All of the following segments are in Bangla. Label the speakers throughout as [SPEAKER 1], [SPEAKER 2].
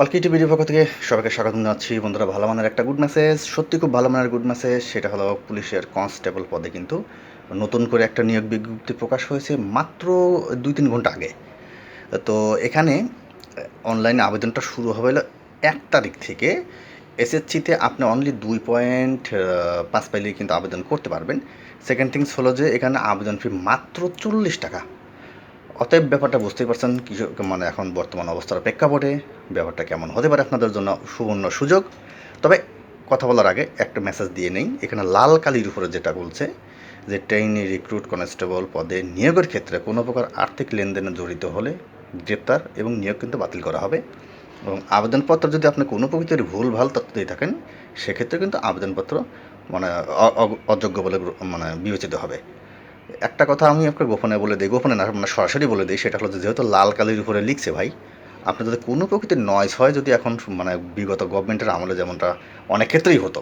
[SPEAKER 1] অলকি টিভির পক্ষ থেকে সবাইকে স্বাগত জানাচ্ছি। বন্ধুরা, ভালো মানের একটা গুড মেসেজ সত্যি খুব ভালো মানের গুড মেসেজ সেটা হলো পুলিশের কনস্টেবল পদে কিন্তু নতুন করে একটা নিয়োগ বিজ্ঞপ্তি প্রকাশ হয়েছে মাত্র দুই তিন ঘণ্টা আগে। তো এখানে অনলাইনে আবেদনটা শুরু হবে এক তারিখ থেকে। এসএসসিতে আপনি অনলি দুই পয়েন্ট পাঁচ পাইলে কিন্তু আবেদন করতে পারবেন। সেকেন্ড থিংস হলো যে এখানে আবেদন ফি মাত্র চল্লিশ টাকা। অতএব ব্যাপারটা বুঝতেই পারছেন কিছু মানে এখন বর্তমান অবস্থার প্রেক্ষাপটে ব্যাপারটা কেমন হতে পারে আপনাদের জন্য সুবর্ণ সুযোগ। তবে কথা বলার আগে একটা মেসেজ দিয়ে নেই, এখানে লাল কালির উপরে যেটা বলছে যে ট্রেইনি রিক্রুট কনস্টেবল পদে নিয়োগের ক্ষেত্রে কোনো প্রকার আর্থিক লেনদেনে জড়িত হলে গ্রেপ্তার এবং নিয়োগ কিন্তু বাতিল করা হবে। এবং আবেদনপত্র যদি আপনি কোনো প্রকৃতির ভুল ভালো তথ্য দিয়ে থাকেন, সেক্ষেত্রে কিন্তু আবেদনপত্র মানে অযোগ্য বলে মানে বিবেচিত হবে। একটা কথা আমি আপনাকে গোপনে বলে দিই, গোপনে না মানে সরাসরি বলে দিই, সেটা হলো যেহেতু লাল কালির উপরে লিখছে ভাই আপনি যদি কোনো প্রকৃতির নয়েজ হয়, যদি এখন মানে বিগত গভর্নমেন্টের আমলে যেমনটা অনেক ক্ষেত্রেই হতো,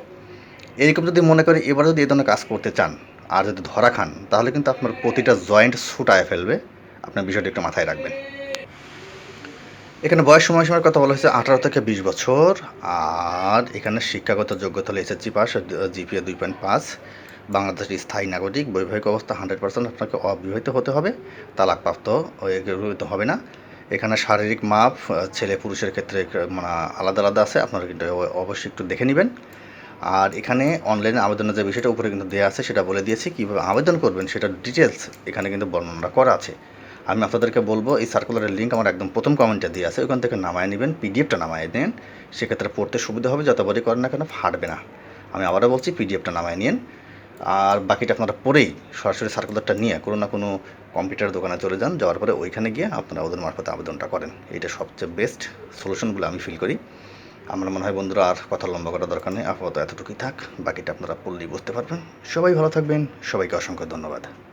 [SPEAKER 1] এরকম যদি মনে করি এবার যদি এই ধরনের কাজ করতে চান, আর যদি ধরা খান, তাহলে কিন্তু আপনার প্রতিটা জয়েন্ট ছুটায় ফেলবে। আপনার বিষয়টি একটু মাথায় রাখবেন। এখানে বয়স সময়সীমার কথা বলা হয়েছে আঠারো থেকে বিশ বছর, আর এখানে শিক্ষাগত যোগ্যতা হলো এসএসসি পাস জিপিএ দুই পয়েন্ট পাঁচ। বাংলাদেশের স্থায়ী নাগরিক, বৈবাহিক অবস্থা হান্ড্রেড পার্সেন্ট আপনাকে অবিবাহিত হতে হবে, তালাকপ্রাপ্ত বিবাহিত হবে না। এখানে শারীরিক মাপ ছেলে পুরুষের ক্ষেত্রে মানে আলাদা আলাদা আছে, আপনারা কিন্তু অবশ্যই একটু দেখে নেবেন। আর এখানে অনলাইনে আবেদনের যে বিষয়টা উপরে কিন্তু দেওয়া আছে, সেটা বলে দিয়েছি, কীভাবে আবেদন করবেন সেটার ডিটেলস এখানে কিন্তু বর্ণনা করা আছে। আমি আপনাদেরকে বলব, এই সার্কুলারের লিঙ্ক আমার একদম প্রথম কমেন্টে দিয়ে আছে, ওখান থেকে নামায় নেবেন পিডিএফটা নামায় নেন। সেক্ষেত্রে পড়তে সুবিধা হবে যতবারই করেন না কেন ফাটবে না। আমি আবারও বলছি পিডিএফটা নামায় নিন। আর বাকিটা আপনারা পরেই সরাসরি সার্কুলারটা নিয়ে কোনো না কোনো কম্পিউটার দোকানে চলে যান, যাওয়ার পরে ওইখানে গিয়ে আপনারা ওদের মারফতে আবেদনটা করেন। এটা সবচেয়ে বেস্ট সলিউশন বলে আমি ফিল করি। আমার মনে হয় বন্ধুরা, আর কথা লম্বা করার দরকার নেই। আপাতত এতটুকুই থাক, বাকিটা আপনারা পড়লেই বুঝতে পারবেন। সবাই ভালো থাকবেন, সবাইকে অসংখ্য ধন্যবাদ।